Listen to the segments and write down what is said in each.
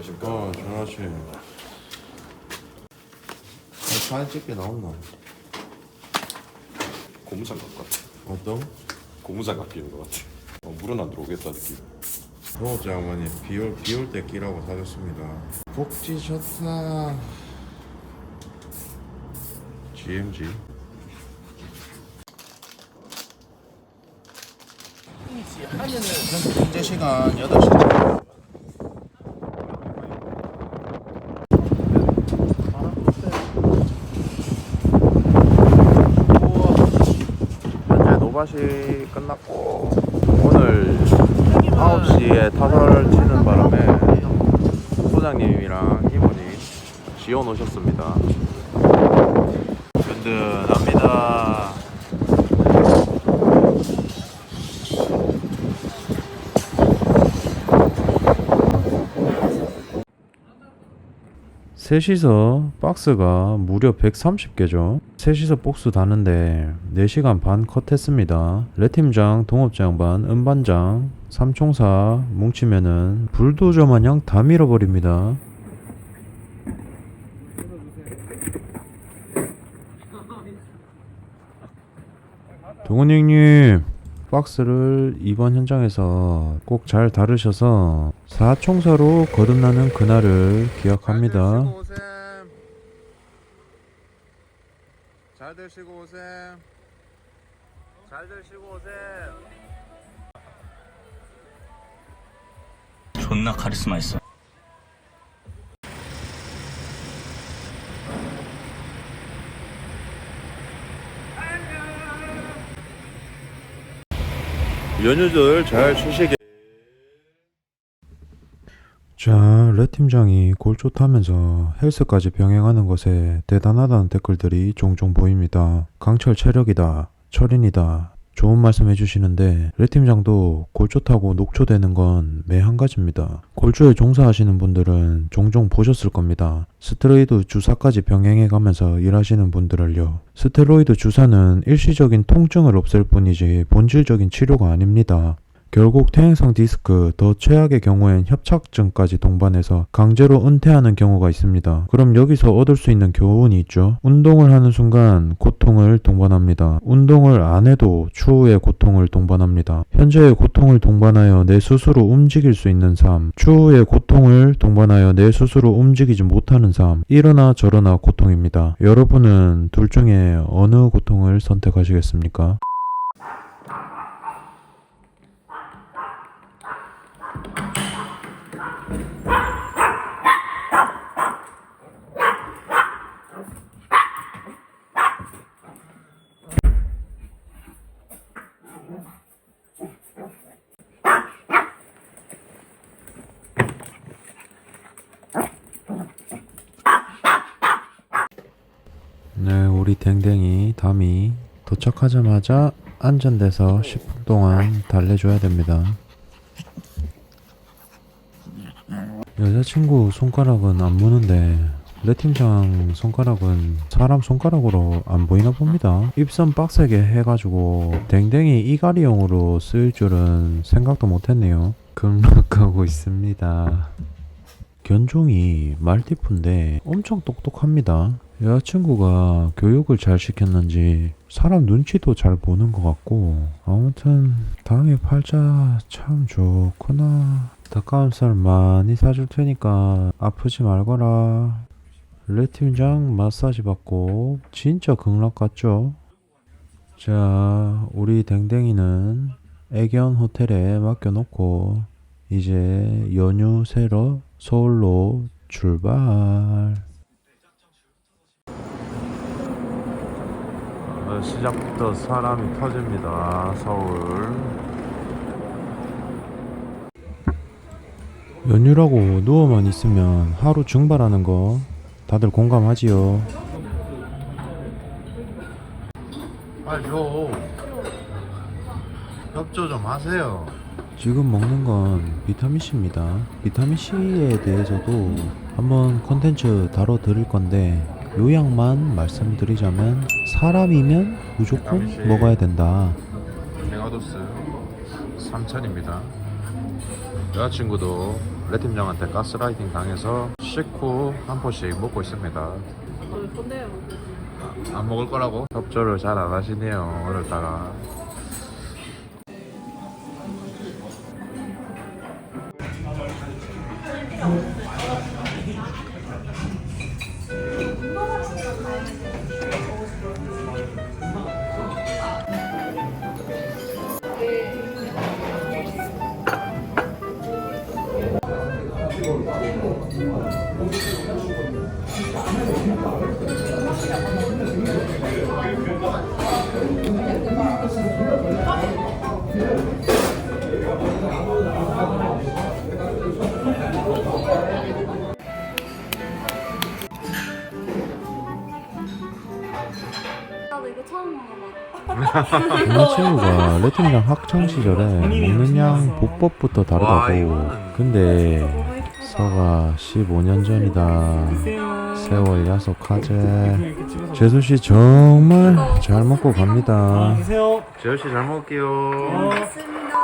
안녕하십니까. 어, 전화치. 사진 찍게 나온나? 고무장갑 같아. 어떤? 고무장갑 끼는 것 같아. 어, 물은 안 들어오겠다 느낌. 동업자 어머니 비올 비올 때 끼라고 사줬습니다. 복지 좋다. GMG. 현재 시간 8시. 노밭이 끝났고 오늘 9시에 타설 치는 바람에 소장님이랑 이모님 지원 오셨습니다. 든든합니다. 셋이서 박스가 무려 130개죠. 셋이서 복수 다는데 4시간 반 컷 했습니다. 레팀장, 동업장 반, 음반장, 삼총사 뭉치면은 불도저 마냥 다 밀어버립니다. 동훈 형님 박스를 이번 현장에서 꼭 잘 다루셔서 사총사로 거듭나는 그날을 기약합니다. 잘 드시고 오셈. 잘 드시고 오셈. 존나 카리스마 있어. 연유들 잘 쉬시게. 자, 레 팀장이 골 좋다면서 헬스까지 병행하는 것에 대단하다는 댓글들이 종종 보입니다. 강철 체력이다, 철인이다, 좋은 말씀 해주시는데 레 팀장도 골 좋다고 녹초되는 건 매 한 가지입니다. 골조에 종사하시는 분들은 종종 보셨을 겁니다. 스테로이드 주사까지 병행해 가면서 일하시는 분들을요. 스테로이드 주사는 일시적인 통증을 없앨 뿐이지 본질적인 치료가 아닙니다. 결국 퇴행성 디스크, 더 최악의 경우엔 협착증까지 동반해서 강제로 은퇴하는 경우가 있습니다. 그럼 여기서 얻을 수 있는 교훈이 있죠. 운동을 하는 순간 고통을 동반합니다. 운동을 안 해도 추후에 고통을 동반합니다. 현재의 고통을 동반하여 내 스스로 움직일 수 있는 삶, 추후의 고통을 동반하여 내 스스로 움직이지 못하는 삶, 이러나 저러나 고통입니다. 여러분은 둘 중에 어느 고통을 선택하시겠습니까? 네, 우리 댕댕이 담이 도착하자마자 안전돼서 10분 동안 달래줘야 됩니다. 여자친구 손가락은 안 무는데 레팀장 손가락은 사람 손가락으로 안 보이나 봅니다. 입선 빡세게 해가지고 댕댕이 이가리용으로 쓰일 줄은 생각도 못했네요. 급락하고 있습니다. 견종이 말티프인데 엄청 똑똑합니다. 여자친구가 교육을 잘 시켰는지 사람 눈치도 잘 보는 것 같고 아무튼 다음에 팔자 참 좋구나. 닭가슴살 많이 사줄 테니까 아프지 말거라. 레 팀장 마사지 받고 진짜 극락 같죠? 자, 우리 댕댕이는 애견 호텔에 맡겨놓고 이제 연휴 새러 서울로 출발. 어, 시작부터 사람이 터집니다. 서울. 연휴라고 누워만 있으면 하루 증발하는 거 다들 공감하지요. 빨리 줘. 협조 좀 하세요. 지금 먹는 건 비타민C입니다. 비타민C에 대해서도 한번 컨텐츠 다뤄 드릴 건데 요약만 말씀드리자면 사람이면 무조건 비타민C. 먹어야 된다. 메가도스 3천입니다. 여자친구도 레 팀장한테 가스라이팅 당해서 식후 한 포씩 먹고 있습니다. 먹을 건데요. 안 먹을 거라고? 협조를 잘 안 하시네요 오늘따라 나도 이거 처음 먹어봐. 김치우가 레 팀장 학창 시절에 먹는 양 보법부터 다르다고 근데 너무 예쁘다. 서가 15년 전이다 세월 야속하제 재수 씨 정말 잘 먹고 갑니다 드세요. 재수 씨 잘 먹을게요 맞습니다.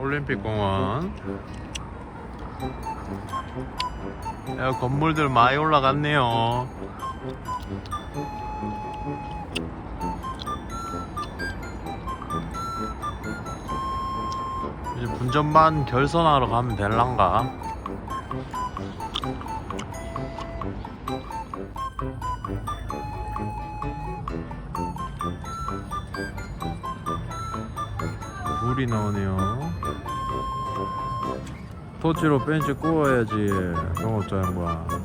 올림픽 공원 야 건물들 많이 올라갔네요 이제 분전만 결선하러 가면 될란가? 물이 나오네요. 토치로 벤치 구워야지. 영업자 양반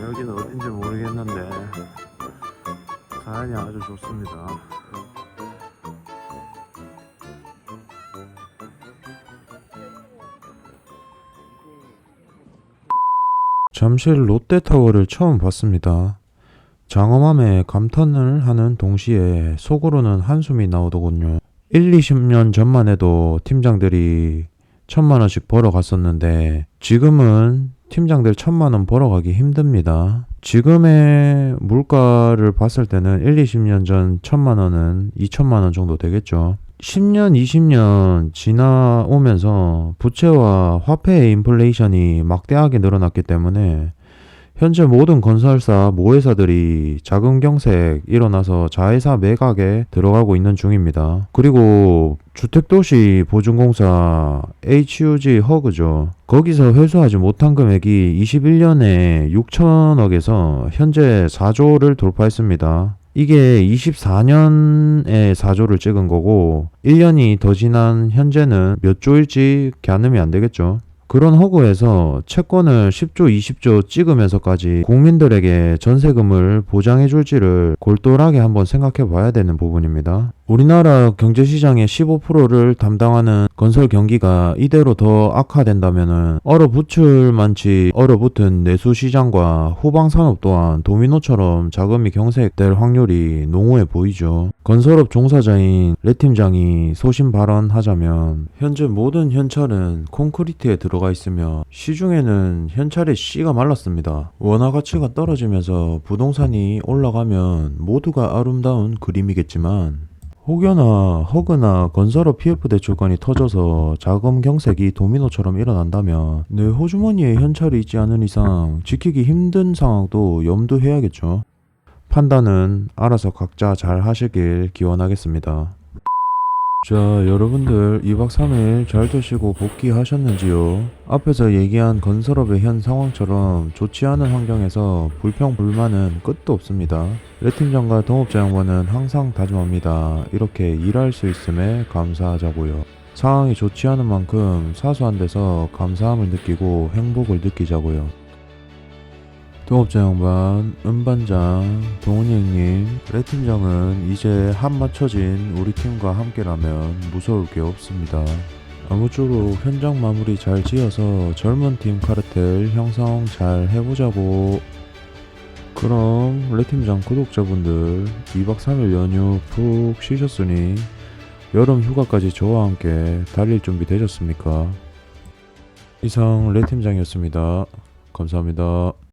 여기는 어딘지 모르겠는데 자연이 아주 좋습니다 잠실 롯데타워를 처음 봤습니다. 장엄함에 감탄을 하는 동시에 속으로는 한숨이 나오더군요. 1, 20년 전만 해도 팀장들이 천만 원씩 벌어 갔었는데 지금은 팀장들 천만 원 벌어가기 힘듭니다. 지금의 물가를 봤을 때는 1, 20년 전 천만 원은 2천만 원 정도 되겠죠. 10년, 20년 지나오면서 부채와 화폐의 인플레이션이 막대하게 늘어났기 때문에 현재 모든 건설사, 모회사들이 자금 경색 일어나서 자회사 매각에 들어가고 있는 중입니다. 그리고 주택도시 보증공사 HUG 허그죠. 거기서 회수하지 못한 금액이 21년에 6천억에서 현재 4조를 돌파했습니다. 이게 24년에 4조를 찍은 거고 1년이 더 지난 현재는 몇 조일지 가늠이 안 되겠죠. 그런 허구에서 채권을 10조, 20조 찍으면서까지 국민들에게 전세금을 보장해 줄지를 골똘하게 한번 생각해 봐야 되는 부분입니다. 우리나라 경제시장의 15%를 담당하는 건설 경기가 이대로 더 악화된다면 얼어붙을 만치 얼어붙은 내수시장과 후방산업 또한 도미노처럼 자금이 경색될 확률이 농후해 보이죠. 건설업 종사자인 레 팀장이 소신 발언하자면 현재 모든 현찰은 콘크리트에 들어가 있으며 시중에는 현찰의 씨가 말랐습니다. 원화 가치가 떨어지면서 부동산이 올라가면 모두가 아름다운 그림이겠지만 혹여나 허그나 건설업 PF 대출권이 터져서 자금 경색이 도미노처럼 일어난다면 내 호주머니에 현찰이 있지 않은 이상 지키기 힘든 상황도 염두해야겠죠. 판단은 알아서 각자 잘 하시길 기원하겠습니다. 자, 여러분들 2박 3일 잘 되시고 복귀하셨는지요? 앞에서 얘기한 건설업의 현 상황처럼 좋지 않은 환경에서 불평 불만은 끝도 없습니다. 레 팀장과 동업자 양반은 항상 다짐합니다. 이렇게 일할 수 있음에 감사하자고요. 상황이 좋지 않은 만큼 사소한 데서 감사함을 느끼고 행복을 느끼자고요. 동업자 양반, 은반장, 동훈이 형님, 레 팀장은 이제 한 맞춰진 우리 팀과 함께라면 무서울 게 없습니다. 아무쪼록 현장 마무리 잘 지어서 젊은 팀 카르텔 형성 잘 해보자고. 그럼 레 팀장 구독자분들 2박 3일 연휴 푹 쉬셨으니 여름 휴가까지 저와 함께 달릴 준비 되셨습니까? 이상 레 팀장이었습니다. 감사합니다.